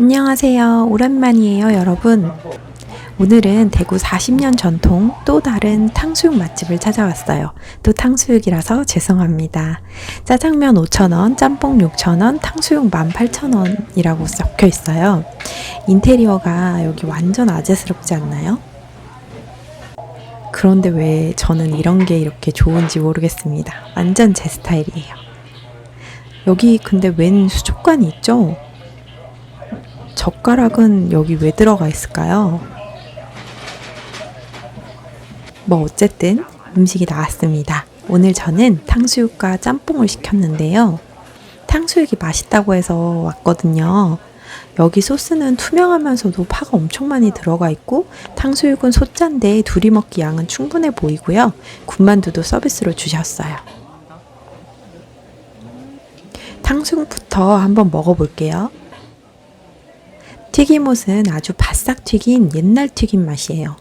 안녕하세요. 오랜만이에요, 여러분. 오늘은 대구 40년 전통 또 다른 탕수육 맛집을 찾아왔어요. 또 탕수육이라서 죄송합니다. 짜장면 5,000원, 짬뽕 6,000원, 탕수육 18,000원이라고 적혀 있어요. 인테리어가 여기 완전 아재스럽지 않나요? 그런데 왜 저는 이런 게 이렇게 좋은지 모르겠습니다. 완전 제 스타일이에요. 여기 근데 웬 수족관이 있죠? 젓가락은 여기 왜 들어가 있을까요? 뭐 어쨌든 음식이 나왔습니다. 오늘 저는 탕수육과 짬뽕을 시켰는데요. 탕수육이 맛있다고 해서 왔거든요. 여기 소스는 투명하면서도 파가 엄청 많이 들어가 있고 탕수육은 소짠데 둘이 먹기 양은 충분해 보이고요. 군만두도 서비스로 주셨어요. 탕수육부터 한번 먹어볼게요. 튀김옷은 아주 바싹 튀긴 옛날 튀김 맛이에요.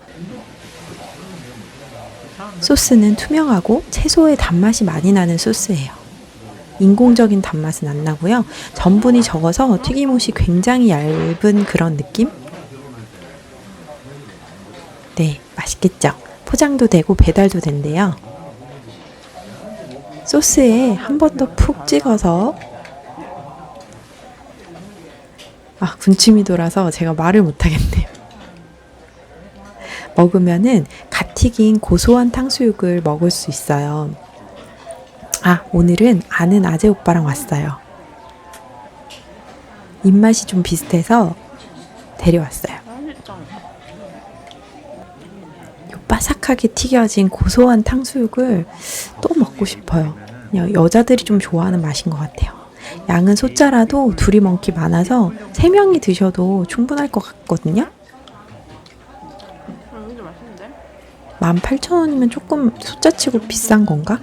소스는 투명하고 채소의 단맛이 많이 나는 소스예요. 인공적인 단맛은 안 나고요. 전분이 적어서 튀김옷이 굉장히 얇은 그런 느낌? 네, 맛있겠죠? 포장도 되고 배달도 된대요. 소스에 한 번 더 푹 찍어서 아, 군침이 돌아서 제가 말을 못하겠네요. 먹으면은 갓 튀긴 고소한 탕수육을 먹을 수 있어요. 아, 오늘은 아는 아재 오빠랑 왔어요. 입맛이 좀 비슷해서 데려왔어요. 요 바삭하게 튀겨진 고소한 탕수육을 또 먹고 싶어요. 여자들이 좀 좋아하는 맛인 것 같아요. 양은 소짜라도 둘이 먹기 많아서 세 명이 드셔도 충분할 것 같거든요. 아, 여기 맛있는데? 18,000원이면 조금 소짜치고 비싼 건가?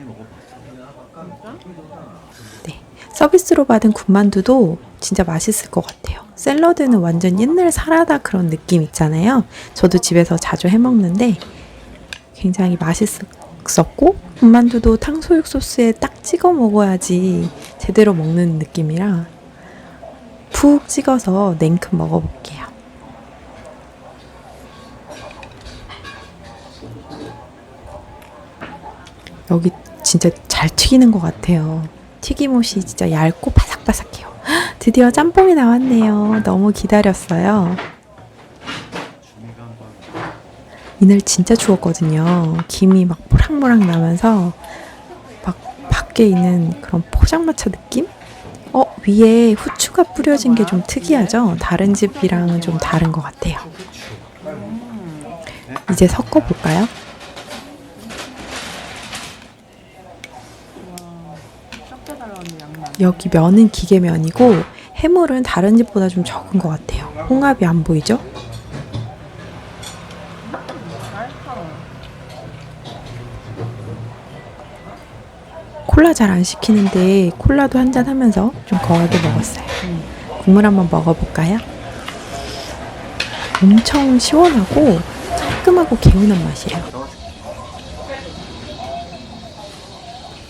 네. 서비스로 받은 군만두도 진짜 맛있을 것 같아요. 샐러드는 완전 옛날 사라다 그런 느낌 있잖아요. 저도 집에서 자주 해 먹는데 굉장히 맛있었고 군만두도 탕수육 소스에 딱 찍어 먹어야지 제대로 먹는 느낌이라 푹 찍어서 냉큼 먹어볼게요. 여기 진짜 잘 튀기는 것 같아요. 튀김옷이 진짜 얇고 바삭바삭해요. 헉, 드디어 짬뽕이 나왔네요. 너무 기다렸어요. 이날 진짜 추웠거든요. 김이 막 모락모락 나면서 막 밖에 있는 그런 포장마차 느낌? 어, 위에 후추가 뿌려진 게 좀 특이하죠? 다른 집이랑은 좀 다른 것 같아요. 이제 섞어볼까요? 여기 면은 기계면이고 해물은 다른 집보다 좀 적은 것 같아요. 홍합이 안 보이죠? 콜라 잘 안 시키는데 콜라도 한 잔 하면서 좀 거하게 먹었어요. 국물 한번 먹어볼까요? 엄청 시원하고 깔끔하고 개운한 맛이에요.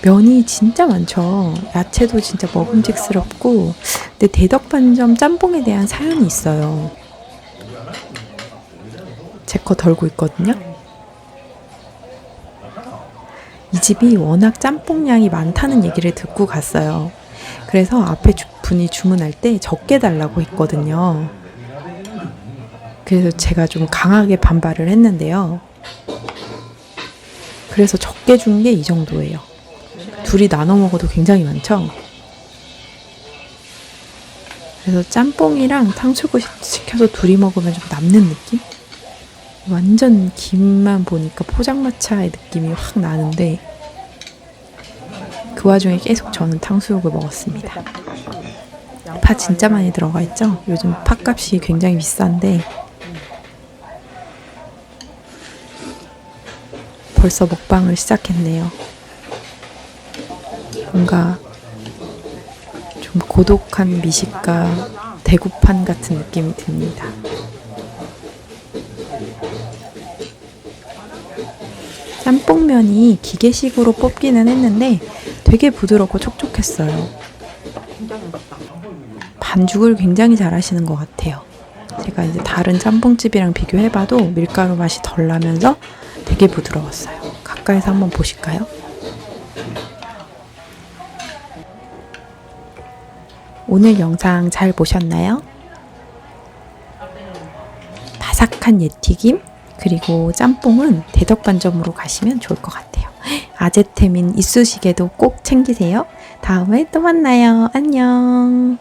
면이 진짜 많죠. 야채도 진짜 먹음직스럽고, 근데 대덕반점 짬뽕에 대한 사연이 있어요. 제 거 덜고 있거든요. 이 집이 워낙 짬뽕량이 많다는 얘기를 듣고 갔어요. 그래서 앞에 주- 분이 주문할 때 적게 달라고 했거든요. 그래서 제가 좀 강하게 반발을 했는데요. 그래서 적게 준 게 이 정도예요. 둘이 나눠 먹어도 굉장히 많죠. 그래서 짬뽕이랑 탕수육 시켜서 둘이 먹으면 좀 남는 느낌? 완전 김만 보니까 포장마차의 느낌이 확 나는데 그 와중에 계속 저는 탕수육을 먹었습니다. 파 진짜 많이 들어가 있죠? 요즘 팥값이 굉장히 비싼데 벌써 먹방을 시작했네요. 뭔가 좀 고독한 미식가 배구판 같은 느낌이 듭니다. 짬뽕면이 기계식으로 뽑기는 했는데 되게 부드럽고 촉촉했어요. 반죽을 굉장히 잘 하시는 것 같아요. 제가 이제 다른 짬뽕집이랑 비교해봐도 밀가루 맛이 덜 나면서 되게 부드러웠어요. 가까이서 한번 보실까요? 오늘 영상 잘 보셨나요? 바삭한 예튀김 그리고 짬뽕은 대덕반점으로 가시면 좋을 것 같아요. 아재템인 이쑤시개도 꼭 챙기세요. 다음에 또 만나요. 안녕.